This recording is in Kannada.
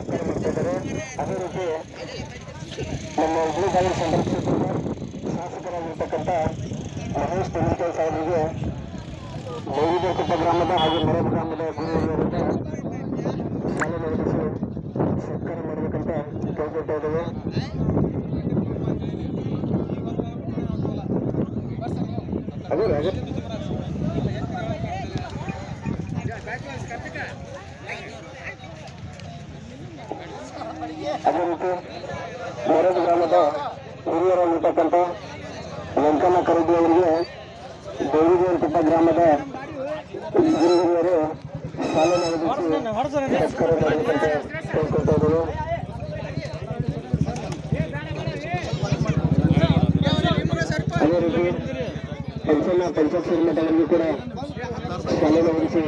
ಅದೇ ರೀತಿ ನಮ್ಮ ಹುಬ್ಬಳ್ಳಿ ಗಾಳಿ ಸಂದರ್ಶಿಸಿದ ಶಾಸಕರಾಗಿರ್ತಕ್ಕಂಥ ಮಹೇಶ್ ತೆಂಗಿನಕಾಯಿ ಸಾಹೇಬರಿಗೆ ಮೈಲಿದರ್ಕೊಪ್ಪ ಗ್ರಾಮದ ಹಾಗೂ ಮರ ಗ್ರಾಮದ ಗುರುವರಿಂದ ಶಾಲೆ ನಡೆಸಿ ಸತ್ಕಾರ ಮಾಡಬೇಕಂತ ಕೇಳ್ಕೊಳ್ತಾ ಇದ್ದೇವೆ. ಅದೇ ಅದೇ ಅದೇ ರೀತಿ ಮರದ ಗ್ರಾಮದ ಹಿರಿಯರಾಗಿರ್ತಕ್ಕಂಥ ವೆಂಕಣ್ಣ ಖರೀದಿ ಅವರಿಗೆ ದೇವಿದೇವರಕೊಪ್ಪ ಗ್ರಾಮದ ಗುರು ಹಿರಿಯರು ಶಾಲೆ ಅದೇ ರೀತಿ ಪಂಚಮ ಪಂಚಾಕ್ಷರಿ ಮಠದಲ್ಲಿ ಕೂಡ ಶಾಲೆ ಒದಗಿಸಿ